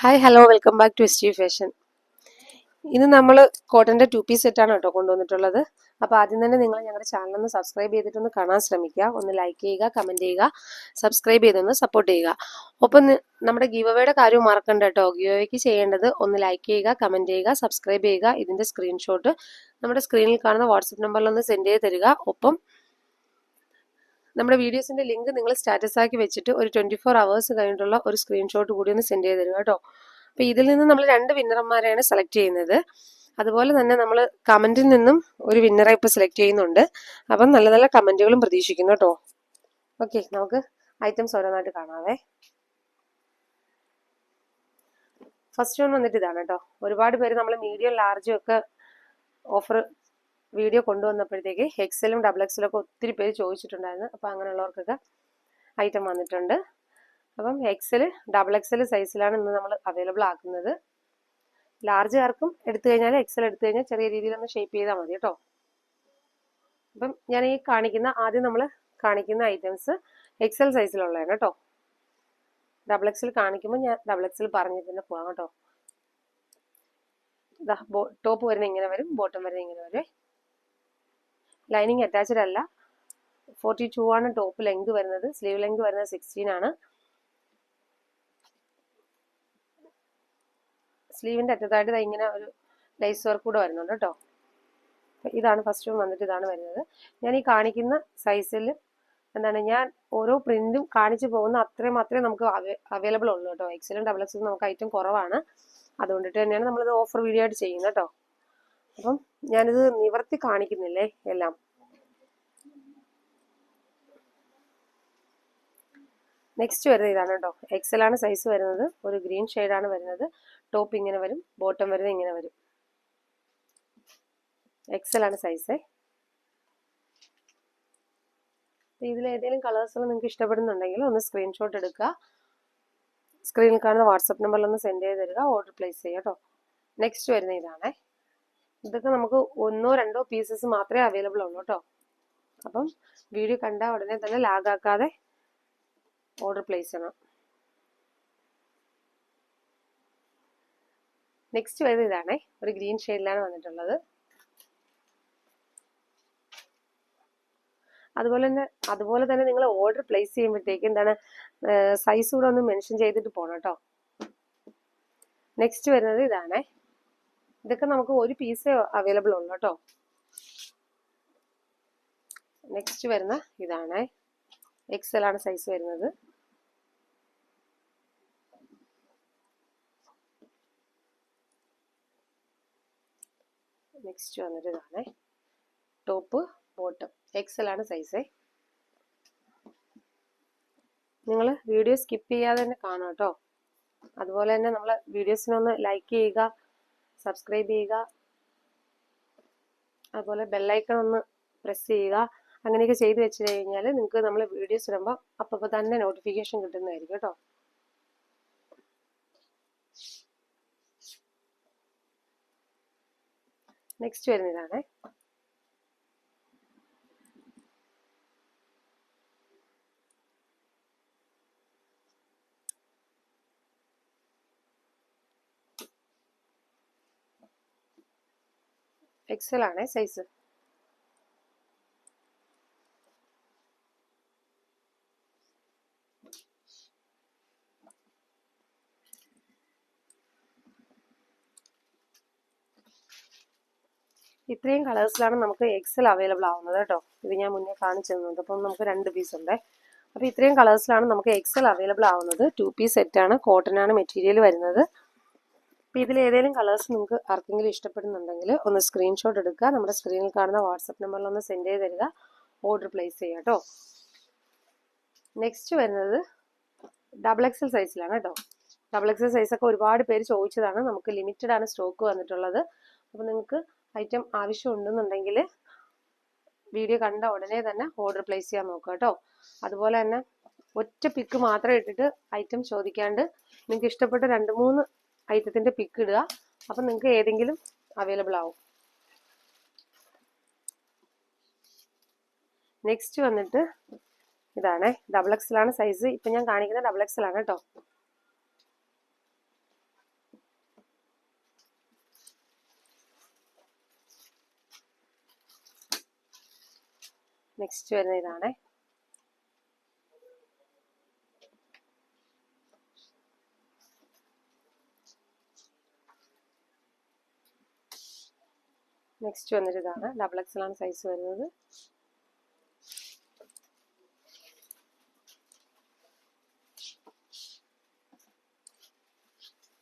Hi hello welcome back to S fashion ഇന്ന് നമ്മൾ കോട്ടന്റെ to piece സെറ്റാണ് കേട്ടോ കൊണ്ടുവന്നിട്ടുള്ളത്. അപ്പോൾ ആദ്യം തന്നെ നിങ്ങൾ ഞങ്ങളുടെ ചാനൽ ഒന്ന് സബ്സ്ക്രൈബ് ചെയ്തിട്ടൊന്ന് കാണാൻ ശ്രമിക്കുക. ഒന്ന് ലൈക്ക് ചെയ്യുക കമന്റ് ചെയ്യുക സബ്സ്ക്രൈബ് ചെയ്തൊന്ന് സപ്പോർട്ട് ചെയ്യുക. ഒപ്പം നമ്മുടെ ഗീവ് അവയുടെ കാര്യം മറക്കണ്ട കേട്ടോ. ഗീവ് അവയ്ക്ക് ചെയ്യേണ്ടത് ഒന്ന് ലൈക്ക് ചെയ്യുക കമന്റ് ചെയ്യുക സബ്സ്ക്രൈബ് ചെയ്യുക. ഇതിന്റെ സ്ക്രീൻഷോട്ട് നമ്മുടെ സ്ക്രീനിൽ കാണുന്ന വാട്സപ്പ് നമ്പറിൽ ഒന്ന് സെൻഡ് ചെയ്ത് തരിക. ഒപ്പം നമ്മുടെ വീഡിയോസിന്റെ ലിങ്ക് നിങ്ങൾ സ്റ്റാറ്റസ് ആക്കി വെച്ചിട്ട് ഒരു ട്വന്റി ഫോർ അവേഴ്സ് കഴിഞ്ഞിട്ടുള്ള ഒരു സ്ക്രീൻഷോട്ട് കൂടി ഒന്ന് സെൻഡ് ചെയ്ത് തരുക കേട്ടോ. അപ്പോൾ ഇതിൽ നിന്ന് നമ്മൾ രണ്ട് വിന്നർമാരെയാണ് സെലക്ട് ചെയ്യുന്നത്. അതുപോലെ തന്നെ നമ്മൾ കമന്റിൽ നിന്നും ഒരു വിന്നറെ ഇപ്പൊ സെലക്ട് ചെയ്യുന്നുണ്ട്. അപ്പം നല്ല നല്ല കമന്റുകളും പ്രതീക്ഷിക്കുന്നു കേട്ടോ. ഓക്കെ നമുക്ക് ഐറ്റംസ് ഓരോന്നായിട്ട് കാണാവേ. ഫസ്റ്റ് വൺ വന്നിട്ട് ഇതാണ് കേട്ടോ. ഒരുപാട് പേര് നമ്മൾ മീഡിയം ലാർജും ഒക്കെ ഓഫർ വീഡിയോ കൊണ്ടുവന്നപ്പോഴത്തേക്ക് എക്സലും ഡബിൾ എക്സലും ഒക്കെ ഒത്തിരി പേര് ചോദിച്ചിട്ടുണ്ടായിരുന്നു. അപ്പോൾ അങ്ങനെയുള്ളവർക്കൊക്കെ ഐറ്റം വന്നിട്ടുണ്ട്. അപ്പം എക്സൽ ഡബിൾ എക്സൽ സൈസിലാണ് ഇന്ന് നമ്മൾ അവൈലബിൾ ആക്കുന്നത്. ലാർജ് ആർക്കും എടുത്തു കഴിഞ്ഞാൽ എക്സൽ എടുത്തു കഴിഞ്ഞാൽ ചെറിയ രീതിയിൽ ഒന്ന് ഷേപ്പ് ചെയ്താൽ മതി കേട്ടോ. അപ്പം ഞാൻ ഈ കാണിക്കുന്ന ആദ്യം നമ്മൾ കാണിക്കുന്ന ഐറ്റംസ് എക്സൽ സൈസിലുള്ളതാണ് കേട്ടോ. ഡബിൾ എക്സൽ കാണിക്കുമ്പോൾ ഞാൻ ഡബിൾ എക്സൽ പറഞ്ഞിട്ട് തന്നെ പോകാം കേട്ടോ. ടോപ്പ് വരുന്ന ഇങ്ങനെ വരും ബോട്ടം വരുന്ന ഇങ്ങനെ വരും. ലൈനിങ് അറ്റാച്ച്ഡ് അല്ല. ഫോർട്ടി ടു ആണ് ടോപ്പ് ലെങ്ത് വരുന്നത്. സ്ലീവ് ലെങ്ത് വരുന്നത് സിക്സ്റ്റീൻ ആണ്. സ്ലീവിന്റെ അറ്റത്തായിട്ട് ഇങ്ങനെ ഒരു ലൈസ് വർക്ക് കൂടെ വരുന്നുണ്ട് കേട്ടോ ഇതാണ് ഫസ്റ്റ് വന്നിട്ട് ഇതാണ് വരുന്നത്. ഞാൻ ഈ കാണിക്കുന്ന സൈസിൽ എന്താണ് ഞാൻ ഓരോ പ്രിന്റും കാണിച്ചു പോകുന്ന അത്രയും മാത്രമേ നമുക്ക് അവൈലബിൾ ഉള്ളൂ കേട്ടോ എക്സലും ഡബിൾ എക്സലും നമുക്ക് ഐറ്റം കുറവാണ്. അതുകൊണ്ടിട്ട് തന്നെയാണ് നമ്മളിത് ഓഫർ വീഡിയോ ആയിട്ട് ചെയ്യുന്നത് കേട്ടോ അപ്പം ഞാനിത് നിവർത്തി കാണിക്കുന്നില്ലേ എല്ലാം? നെക്സ്റ്റ് വരുന്നത് ഇതാണ് കേട്ടോ. എക്സൽ ആണ് സൈസ് വരുന്നത്. ഒരു ഗ്രീൻ ആണ് വരുന്നത്. ടോപ്പ് ഇങ്ങനെ വരും ബോട്ടം വരുന്നത് ഇങ്ങനെ വരും. എക്സൽ ആണ് സൈസ് ഇതിൽ ഏതെങ്കിലും കളേഴ്സുകൾ നിങ്ങൾക്ക് ഇഷ്ടപ്പെടുന്നുണ്ടെങ്കിൽ ഒന്ന് സ്ക്രീൻഷോട്ട് എടുക്കുക. സ്ക്രീനിൽ കാണുന്ന വാട്സപ്പ് നമ്പറിൽ ഒന്ന് സെൻഡ് ചെയ്ത് തരിക ഓർഡർ പ്ലേസ് ചെയ്യുക കേട്ടോ. നെക്സ്റ്റ് വരുന്ന ഇതാണേ. ഇതൊക്കെ നമുക്ക് ഒന്നോ രണ്ടോ പീസസ് മാത്രമേ അവൈലബിൾ ഉള്ളൂ കേട്ടോ. അപ്പം വീഡിയോ കണ്ട ഉടനെ തന്നെ ലാഗാക്കാതെ ഓർഡർ പ്ലേസ് ചെയ്യണം. നെക്സ്റ്റ് വരുന്നത് ഇതാണേ. ഒരു ഗ്രീൻ ഷെയ്ഡിലാണ് വന്നിട്ടുള്ളത്. അതുപോലെ തന്നെ അതുപോലെ തന്നെ നിങ്ങൾ ഓർഡർ പ്ലേസ് ചെയ്യുമ്പോഴത്തേക്ക് എന്താണ് സൈസ് കൂടെ ഒന്ന് മെൻഷൻ ചെയ്തിട്ട് പോകണം കേട്ടോ. നെക്സ്റ്റ് വരുന്നത് ഇതാണേ. ഇതൊക്കെ നമുക്ക് ഒരു പീസ് അവൈലബിൾ ഉള്ളൂ കേട്ടോ. നെക്സ്റ്റ് വരുന്ന ഇതാണ്. എക്സൽ ആണ് സൈസ് വരുന്നത്. നെക്സ്റ്റ് വന്നിട്ട് ഇതാണ്. ടോപ്പ് ബോട്ടം എക്സൽ ആണ് സൈസ് നിങ്ങൾ വീഡിയോ സ്കിപ്പ് ചെയ്യാതെ തന്നെ കാണാം കേട്ടോ. അതുപോലെ തന്നെ നമ്മൾ വീഡിയോസിനൊന്ന് ലൈക്ക് ചെയ്യുക സബ്സ്ക്രൈബ് ചെയ്യുക. അതുപോലെ ബെല്ലൈക്കൺ ഒന്ന് പ്രസ് ചെയ്യുക. അങ്ങനെയൊക്കെ ചെയ്ത് വെച്ച് കഴിഞ്ഞാൽ നിങ്ങൾക്ക് നമ്മൾ വീഡിയോസ് ഇടുമ്പോൾ അപ്പോൾ തന്നെ നോട്ടിഫിക്കേഷൻ കിട്ടുന്നതായിരിക്കും കേട്ടോ. നെക്സ്റ്റ് വരുന്നതാണ്. എക്സൽ ആണ് സൈസ് ഇത്രയും കളേഴ്സിലാണ് നമുക്ക് എക്സൽ അവൈലബിൾ ആവുന്നത് കേട്ടോ. ഇത് ഞാൻ മുന്നേ കാണിച്ചു തന്നത് അപ്പം നമുക്ക് രണ്ട് പീസ് ഉണ്ട്. അപ്പോൾ ഇത്രയും കളേഴ്സിലാണ് നമുക്ക് എക്സൽ അവൈലബിൾ ആവുന്നത്. ടു പീസ് സെറ്റാണ് കോട്ടൺ ആണ് മെറ്റീരിയൽ വരുന്നത്. അപ്പോൾ ഇതിൽ ഏതെങ്കിലും കളേഴ്സ് നിങ്ങൾക്ക് ആർക്കെങ്കിലും ഇഷ്ടപ്പെടുന്നുണ്ടെങ്കിൽ ഒന്ന് സ്ക്രീൻഷോട്ട് എടുക്കുക. നമ്മുടെ സ്ക്രീനിൽ കാണുന്ന വാട്സപ്പ് നമ്പറിൽ ഒന്ന് സെൻഡ് ചെയ്ത് തരിക. ഓർഡർ പ്ലേസ് ചെയ്യുക കേട്ടോ. നെക്സ്റ്റ് വരുന്നത് ഡബിൾ എക്സൽ സൈസിലാണ് കേട്ടോ. ഡബിൾ എക്സൽ സൈസൊക്കെ ഒരുപാട് പേര് ചോദിച്ചതാണ്. നമുക്ക് ലിമിറ്റഡ് ആണ് സ്റ്റോക്ക് വന്നിട്ടുള്ളത്. അപ്പോൾ നിങ്ങൾക്ക് ഐറ്റം ആവശ്യമുണ്ടെന്നുണ്ടെങ്കിൽ വീഡിയോ കണ്ട ഉടനെ തന്നെ ഓർഡർ പ്ലേസ് ചെയ്യാൻ നോക്കുക കേട്ടോ. അതുപോലെ തന്നെ ഒറ്റ പിക്ക് മാത്രം ഇട്ടിട്ട് ഐറ്റം ചോദിക്കാണ്ട് നിങ്ങൾക്ക് ഇഷ്ടപ്പെട്ട രണ്ട് മൂന്ന് ഐറ്റത്തിന്റെ പിക്ക് ഇടുക. അപ്പം നിങ്ങൾക്ക് ഏതെങ്കിലും അവൈലബിൾ ആവും. നെക്സ്റ്റ് വന്നിട്ട് ഇതാണ്. ഡബിൾ എക്സിലാണ് സൈസ് ഇപ്പൊ ഞാൻ കാണിക്കുന്നത് ഡബിൾ എക്സിലാണ് കേട്ടോ നെക്സ്റ്റ് വരുന്ന ഇതാണേ. നെക്സ്റ്റ് വന്നിട്ട് ഇതാണ് ഡബിൾ എക്സൽ ആണ് സൈസ് വരുന്നത്.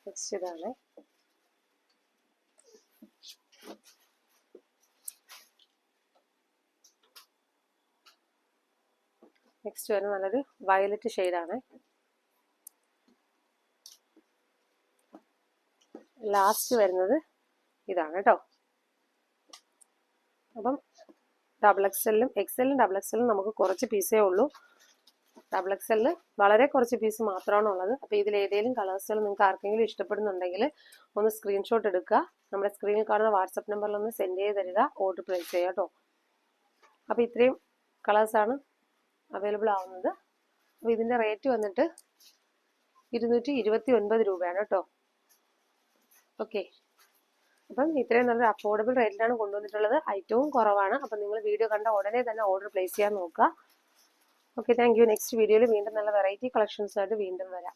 നെക്സ്റ്റ് ഇതാണ്. നെക്സ്റ്റ് വരുന്നത് നല്ലൊരു വയലറ്റ് ഷെയ്ഡാണ് ലാസ്റ്റ് വരുന്നത് ഇതാണ് കേട്ടോ അപ്പം ഡബിൾ എക്സലിലും എക്സലിലും ഡബിൾ എക്സലും നമുക്ക് കുറച്ച് പീസേ ഉള്ളൂ. ഡബിൾ എക്സലിൽ വളരെ കുറച്ച് പീസ് മാത്രമാണ് ഉള്ളത് അപ്പോൾ ഇതിൽ ഏതെങ്കിലും കളേഴ്സുകൾ നിങ്ങൾക്ക് ആർക്കെങ്കിലും ഇഷ്ടപ്പെടുന്നുണ്ടെങ്കിൽ ഒന്ന് സ്ക്രീൻഷോട്ട് എടുക്കുക. നമ്മുടെ സ്ക്രീനിൽ കാണുന്ന വാട്സപ്പ് നമ്പറിൽ ഒന്ന് സെൻഡ് ചെയ്ത് തരിക. ഓർഡർ പ്ലേസ് ചെയ്യുക കേട്ടോ അപ്പോൾ ഇത്രയും കളേഴ്സാണ് അവൈലബിൾ ആവുന്നത്. അപ്പോൾ ഇതിന്റെ റേറ്റ് വന്നിട്ട് ഇരുന്നൂറ്റി ഇരുപത്തി ഒൻപത് രൂപയാണ് കേട്ടോ ഓക്കെ അപ്പം ഇത്രയും നല്ലൊരു അഫോർഡബിൾ റേറ്റിലാണ് കൊണ്ടുവന്നിട്ടുള്ളത്. ഐറ്റവും കുറവാണ്. അപ്പം നിങ്ങൾ വീഡിയോ കണ്ട ഉടനെ തന്നെ ഓർഡർ പ്ലേസ് ചെയ്യാൻ നോക്കുക. ഓക്കെ താങ്ക് നെക്സ്റ്റ് വീഡിയോയിൽ വീണ്ടും നല്ല വെറൈറ്റി കളക്ഷൻസായിട്ട് വീണ്ടും വരാം.